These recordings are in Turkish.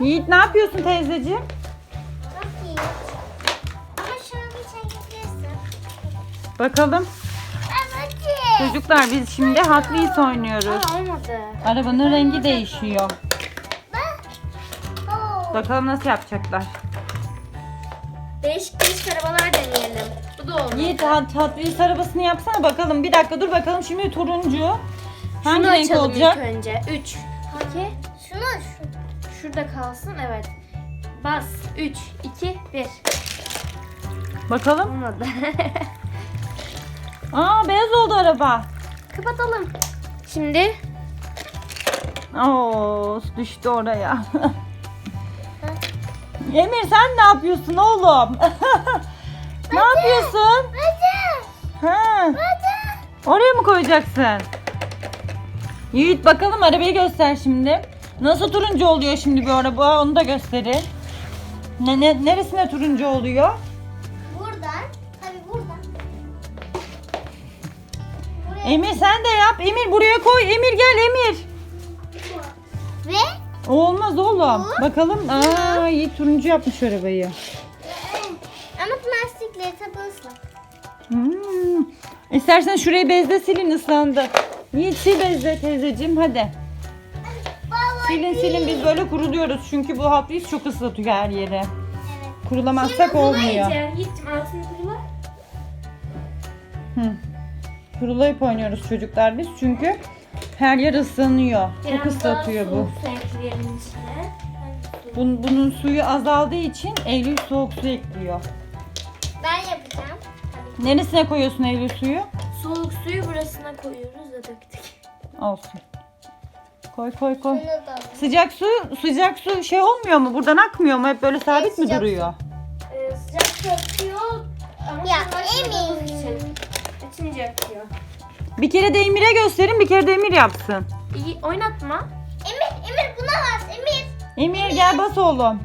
Yiğit ne yapıyorsun teyzeciğim? Çok iyi. Ama şunu bir çekebilirsin. Bakalım. Evet. Çocuklar biz şimdi Hot Wheels oynuyoruz. Aa, olmadı. Arabanın rengi değişiyor. Bak. Oo. Bakalım nasıl yapacaklar. Değişik değişik arabalar deneyelim. Bu da olmadı. Yiğit Hot, Hot Wheels arabasını yapsana bakalım. Bir dakika dur bakalım şimdi turuncu. Hangi Şunu renk açalım olacak? ilk önce. 3. Haki. Şunu şu. Şurada kalsın evet. Bas. 3, 2, 1. Bakalım. Olmadı. Aa beyaz oldu araba. Kapatalım. Şimdi Oo düştü oraya. Emir sen ne yapıyorsun oğlum? ne yapıyorsun? Hadi. Ha, Hadi. oraya mı koyacaksın? Yiğit bakalım arabayı göster şimdi. Nasıl turuncu oluyor şimdi bir araba onu da gösterin. Ne, ne, neresine turuncu oluyor? Buradan. Tabii buradan. Buraya. Emir sen de yap. Emir buraya koy. Emir gel Emir. Ve olmaz oğlum. Bakalım. Aa Yiğit turuncu yapmış arabayı. ama plastikleri tabi ıslak. Hmm. İstersen şurayı bezle silin ıslandı. Yiğit sil bezle teyzeciğim hadi. Silin silin biz böyle kuruluyoruz çünkü bu Wheels çok ıslatıyor her yeri. Kurulamazsak olmuyor. Iyice. Yiğit'cim altını kurula. Hı. Kurulayıp oynuyoruz çocuklar biz çünkü her yer ıslanıyor. Çok Biraz ıslatıyor daha bu. soğuk su ekleyelim içine. Bun, bunun suyu azaldığı için Eylül soğuk su ekliyor. Ben yapacağım. Tabii. Neresine koyuyorsun Eylül suyu? Soğuk suyu burasına koyuyoruz da döktük. Olsun. Koy koy koy. Da. Sıcak su sıcak su şey olmuyor mu? Buradan akmıyor mu? Hep böyle sabit mi sıcak duruyor? Ee, sıcak akıyor ama Ya, Emin. için. Açınca akıyor. Bir kere de Emir'e gösterin, bir kere de Emir yapsın. İyi oynatma. Emir, Emir buna bas. Emir. Emir gel bas oğlum.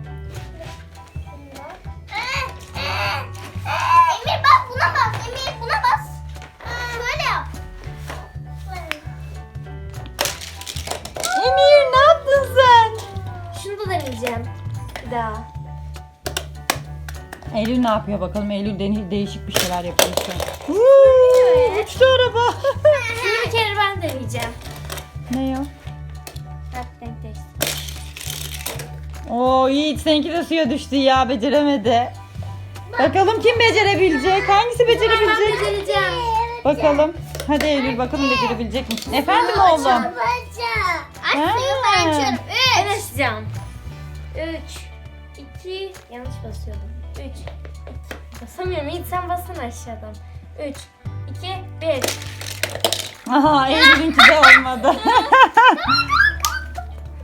Eylül ne yapıyor bakalım? Eylül de- değişik bir şeyler yapıyor şu an. Uuu, Uçtu araba. Şimdi bir kere ben deneyeceğim. ne ya? Bak denk değişti. Oo Yiğit seninki de suya düştü ya beceremedi. Bakalım kim becerebilecek? Hangisi Ben becerebilecek? becereceğim. Bakalım. Hadi Eylül bakalım becerebilecek misin? Efendim oğlum? Ha. ben açıyorum. Ben Üç. açacağım. 3, 2, yanlış basıyordum. 3, 2, basamıyorum. Yiğit sen bassana aşağıdan. 3, 2, 1. Aha Eylül'ünki de olmadı.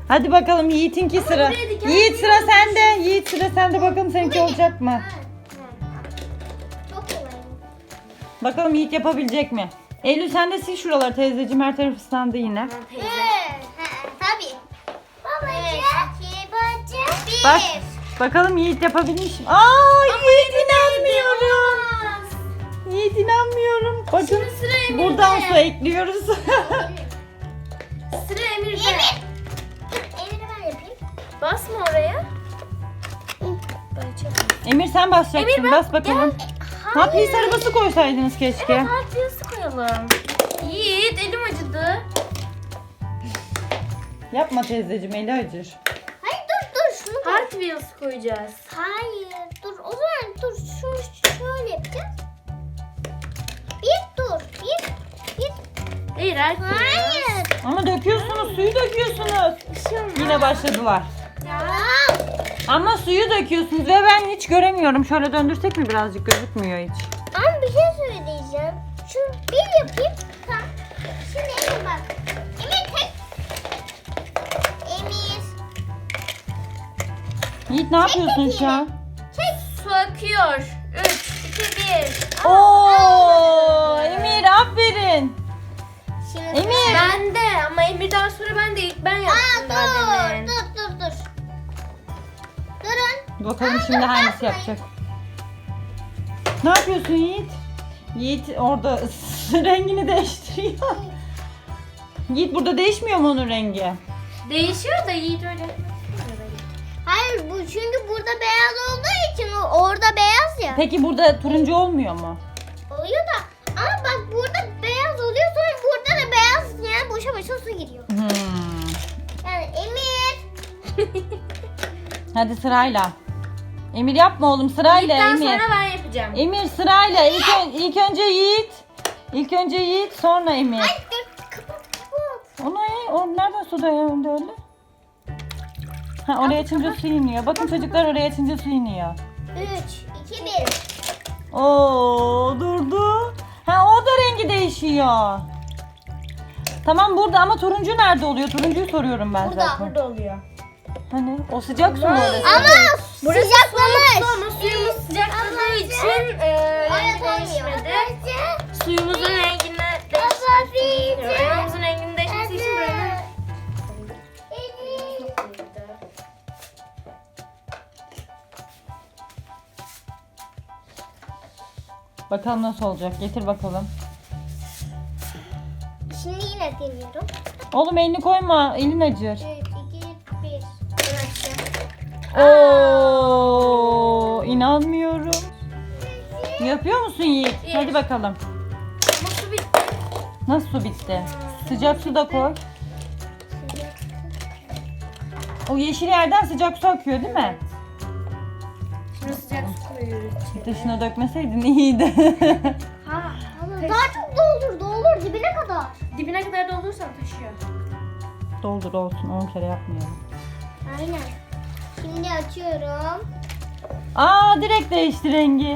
Hadi bakalım Yiğit'inki sıra. diken Yiğit sıra sende. Yiğit sıra sende bakalım seninki olacak mı? Çok kolay. Bakalım Yiğit yapabilecek mi? Eylül sen de sil şuraları teyzeciğim her taraf ıslandı yine. Tabii. Babacık. İki bacak. Bir. Bak bakalım Yiğit yapabilmiş mi? Aa Yiğit inanmıyorum. Yiğit inanmıyorum. Bakın Şimdi sıra Emir'de. buradan su ekliyoruz. Sıra Emir'de. Emir. Emir'i ben yapayım. Basma oraya. Emir sen basacaksın. Emir, Bas bakalım. Ne yapayım arabası koysaydınız keşke. Evet wheels'ı koyalım. Yiğit elim acıdı. Yapma teyzeciğim eli acır. Wheels koyacağız. Hayır dur o zaman dur şunu şöyle yapacağız. Bir dur bir bir. Hayır wheels. Hayır. Ama döküyorsunuz suyu döküyorsunuz. Olmaz. Yine başladılar. Ama suyu döküyorsunuz ve ben hiç göremiyorum. Şöyle döndürsek mi birazcık gözükmüyor hiç. Ama bir şey söyleyeceğim. Şunu bir yapayım. Tamam. Şimdi bak. Yiğit ne yapıyorsun şu an? Tek. Su akıyor. 3, 2, 1. Oo, Emir aferin. Şimdi Emir. Ben de ama Emir'den sonra ben de ilk ben Aa yaptım daha dur demin. dur dur dur. Durun. Bakalım şimdi hangisi yapacak. Ne yapıyorsun Yiğit? Yiğit orada rengini değiştiriyor. Yiğit burada değişmiyor mu onun rengi? Değişiyor da Yiğit öyle. Hayır bu çünkü burada beyaz olduğu için o orada beyaz ya. Peki burada turuncu olmuyor mu? Oluyor da ama bak burada beyaz oluyor sonra burada da beyaz yani boşa boşa su giriyor. Hmm. Yani Emir. Hadi sırayla. Emir yapma oğlum sırayla Yiğit'ten Emir. sonra ben yapacağım. Emir sırayla. İlk, ön- ilk önce Yiğit. İlk önce Yiğit sonra Emir. Ay dur kapat kapat. Onu o nereden su döndü öyle? Ha oraya açınca su iniyor. Bakın çocuklar oraya açınca su iniyor. 3, 2, 1. Oo durdu. Ha o da rengi değişiyor. Tamam burada ama turuncu nerede oluyor? Turuncuyu soruyorum ben Burada, zaten. Burada oluyor. Hani o sıcak su mu orası? Ama sıcaklamış. Ama suyumuz sıcakladığı için e, Evet değişmedi. olmuyor. Bakalım nasıl olacak. Getir bakalım. Şimdi yine deniyorum. Oğlum elini koyma. Elin acır. 3, 2, 1. Oo inanmıyorum. Yapıyor musun Yiğit? Hadi bakalım. Ama su bitti. Nasıl su bitti? Sıcak su da koy. O yeşil yerden sıcak su akıyor değil mi? Şimdi sıcak su koyuyoruz içeri. Dışına dökmeseydin iyiydi. Ha, Daha çok doldur doldur dibine kadar. dibine kadar doldurursan taşıyor. Doldur olsun 10 kere yapmayalım. Aynen. Şimdi açıyorum. Aa direkt değişti rengi.